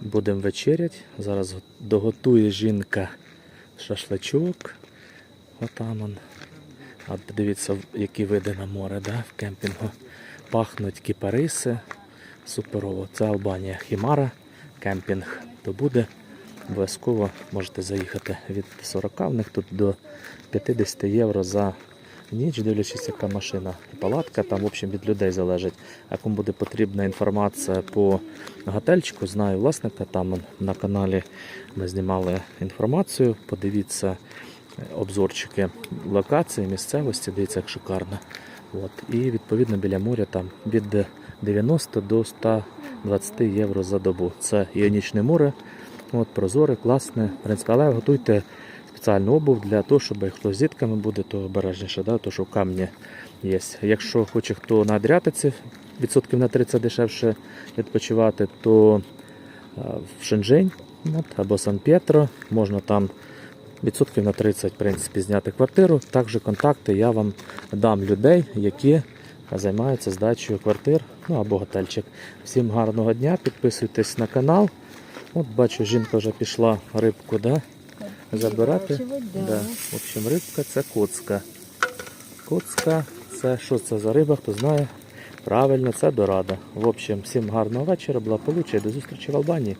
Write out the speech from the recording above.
Будемо вечерять. Зараз доготує жінка шашличок. Отам он. А подивіться, які види на море, да, в кемпінгу. Пахнуть кіпариси. Суперово. Це Албанія. Хімара, кемпінг. То буде. Обов'язково можете заїхати від 40 в них тут до 50 євро за ніч, дивлячись, яка машина і палатка, там в общем від людей залежить. А кому буде потрібна інформація по готельчику, знаю власника, там на каналі ми знімали інформацію. Подивіться е, обзорчики локації, місцевості, дивіться, як шикарно. От. І відповідно біля моря там від 90 до 120 євро за добу. Це іонічне море. От, прозоре, класне. В принципі, але готуйте спеціальну обув для того, щоб як хтось з дітками буде, то обережніше, да? то що камні є. Якщо хоче хто на Адріатиці, відсотків на 30 дешевше відпочивати, то в Шенжень або Сан-Пєтро можна там відсотків на 30 в принципі, зняти квартиру. Також контакти я вам дам людей, які займаються здачею квартир ну або готельчик. Всім гарного дня, підписуйтесь на канал. От бачу, жінка вже пішла рибку да, забирати. Да. Да. В общем, рибка це коцка. Коцка це що це за риба, хто знає. Правильно, це дорада. В общем, всім гарного вечора, благополуччя і до зустрічі в Албанії.